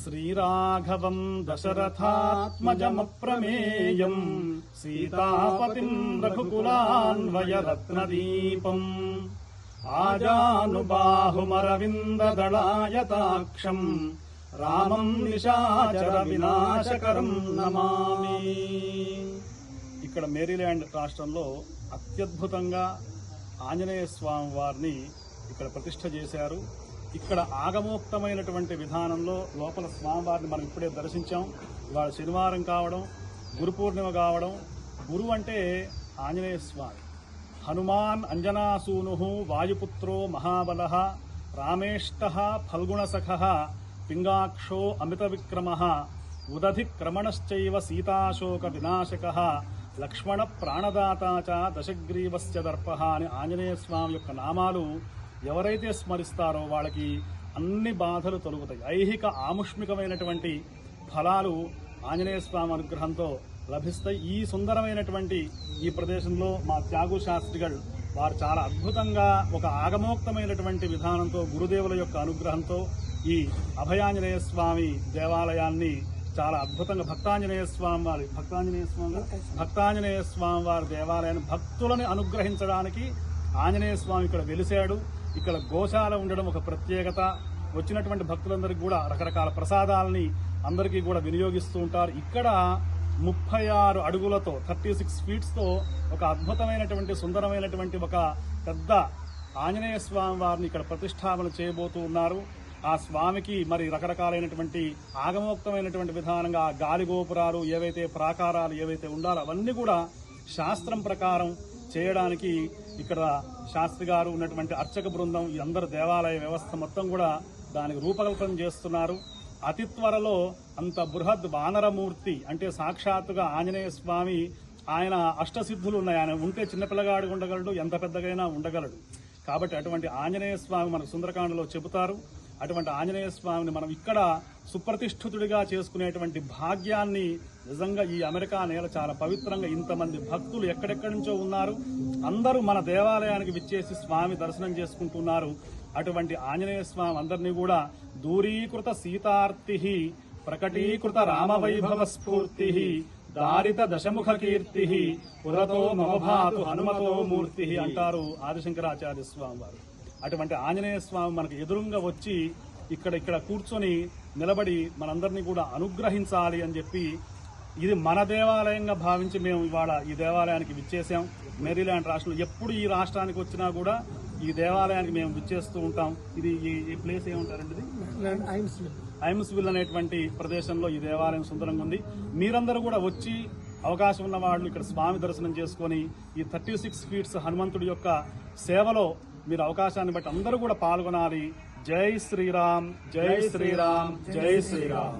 శ్రీరాఘవం దశరథాత్మజమప్రమేయం సీతాపతిం రఘుకులాన్వయరత్నదీపం ఆజానుబాహుమరవిందదళాయతాక్షం రామం నిశాచర వినాశకరం నమామి ఇక్కడ మేరీల్యాండ్ రాష్ట్రంలో అత్యద్భుతంగా ఆంజనేయ స్వామి వారిని ఇక్కడ ప్రతిష్ఠ చేశారు. ఇక్కడ ఆగమోక్తమైనటువంటి విధానంలో లోపల స్వామివారిని మనం ఇప్పుడే దర్శించాం. ఇవాళ శనివారం కావడం గురు పూర్ణిమ కావడం గురు అంటే ఆంజనేయ స్వామి. హనుమాన్ అంజనాసూను వాయుపుత్రో మహాబల రామేష్ట ఫల్గుణసఖ పింగాక్షో అమిత విక్రమ ఉదధి క్రమణశ్చైవ సీతాశోక వినాశక లక్ష్మణ ప్రాణదాత చ దశగ్రీవస్య దర్ప అని ఆంజనేయ స్వామి యొక్క నామాలు ఎవరైతే స్మరిస్తారో వాళ్ళకి అన్ని బాధలు తొలుగుతాయి. ఐహిక ఆముష్మికమైనటువంటి ఫలాలు ఆంజనేయ స్వామి అనుగ్రహంతో లభిస్తాయి. ఈ సుందరమైనటువంటి ఈ ప్రదేశంలో మా త్యాగు శాస్త్రిகள் వారు చాలా అద్భుతంగా ఒక ఆగమోక్తమైనటువంటి విధానంతో గురుదేవుల యొక్క అనుగ్రహంతో ఈ అభయాంజనేయ స్వామి దేవాలయాన్ని చాలా అద్భుతంగా భక్తాంజనేయ స్వామి వారి భక్తాంజనేయ స్వామి భక్తాంజనేయ స్వామి వారి దేవాలయాన్ని భక్తులని అనుగ్రహించడానికి ఆంజనేయ స్వామి ఇక్కడ వెలిశాడు. ఇక్కడ గోశాల ఉండడం ఒక ప్రత్యేకత. వచ్చినటువంటి భక్తులందరికీ కూడా రకరకాల ప్రసాదాలని అందరికీ కూడా వినియోగిస్తూ ఉంటారు. ఇక్కడ ముప్పై ఆరు అడుగులతో థర్టీ సిక్స్ ఫీట్స్తో ఒక అద్భుతమైనటువంటి సుందరమైనటువంటి ఒక పెద్ద ఆంజనేయ స్వామి వారిని ఇక్కడ ప్రతిష్టాపన చేయబోతూ ఉన్నారు. ఆ స్వామికి మరి రకరకాలైనటువంటి ఆగమోక్తమైనటువంటి విధానంగా గాలి గోపురాలు ఏవైతే ప్రాకారాలు ఏవైతే ఉండాలో అవన్నీ కూడా శాస్త్రం ప్రకారం చేయడానికి ఇక్కడ శాస్త్రి గారు ఉన్నటువంటి అర్చక బృందం ఈ అందరు దేవాలయ వ్యవస్థ మొత్తం కూడా దానికి రూపకల్పన చేస్తున్నారు. అతి త్వరలో అంత బృహద్ వానరమూర్తి అంటే సాక్షాత్తుగా ఆంజనేయ స్వామి ఆయన అష్టసిద్ధులు ఉన్నాయి. ఆయన ఉంటే చిన్నపిల్లగాడు ఉండగలడు ఎంత పెద్దగైనా ఉండగలడు. కాబట్టి అటువంటి ఆంజనేయ స్వామి మనకు సుందరకాండలో చెబుతారు. అటువంటి ఆంజనేయ స్వామిని మనం ఇక్కడ సుప్రతిష్ఠితుడిగా చేసుకునేటువంటి భాగ్యాన్ని నిజంగా ఈ అమెరికా నేల చాలా పవిత్రంగా ఇంతమంది భక్తులు ఎక్కడెక్కడి నుంచో ఉన్నారు. అందరూ మన దేవాలయానికి విచ్చేసి స్వామి దర్శనం చేసుకుంటున్నారు. అటువంటి ఆంజనేయ స్వామి అందరినీ కూడా దూరీకృత సీతార్తి ప్రకటీకృత రామవైభవ స్ఫూర్తి దారిత దశముఖ కీర్తి పురతో మమభాతు హనుమతో మూర్తి అంటారు ఆదిశంకరాచార్య స్వామి వారు అటువంటి ఆంజనేయ స్వామి మనకు ఎదురుగా వచ్చి ఇక్కడ ఇక్కడ కూర్చొని నిలబడి మనందరినీ కూడా అనుగ్రహించాలి అని చెప్పి ఇది మన దేవాలయంగా భావించి మేము ఇవాళ ఈ దేవాలయానికి విచ్చేసాం మేరీల్యాండ్ రాష్ట్రంలో ఎప్పుడు ఈ రాష్ట్రానికి వచ్చినా కూడా ఈ దేవాలయానికి మేము విచ్చేస్తూ ఉంటాం. ఇది ఈ- ఈ ప్లేస్ ఏమంటారండి ఐమ్స్విల్ అనేటువంటి ప్రదేశంలో ఈ దేవాలయం సుందరంగా ఉంది. మీరందరూ కూడా వచ్చి అవకాశం ఉన్న వాళ్ళు ఇక్కడ స్వామి దర్శనం చేసుకొని ఈ థర్టీ సిక్స్ ఫీట్స్ హనుమంతుడి యొక్క సేవలో మీరు అవకాశాన్ని బట్టి అందరూ కూడా పాల్గొనాలి. జై శ్రీరామ్ జై శ్రీరామ్ జై శ్రీరామ్.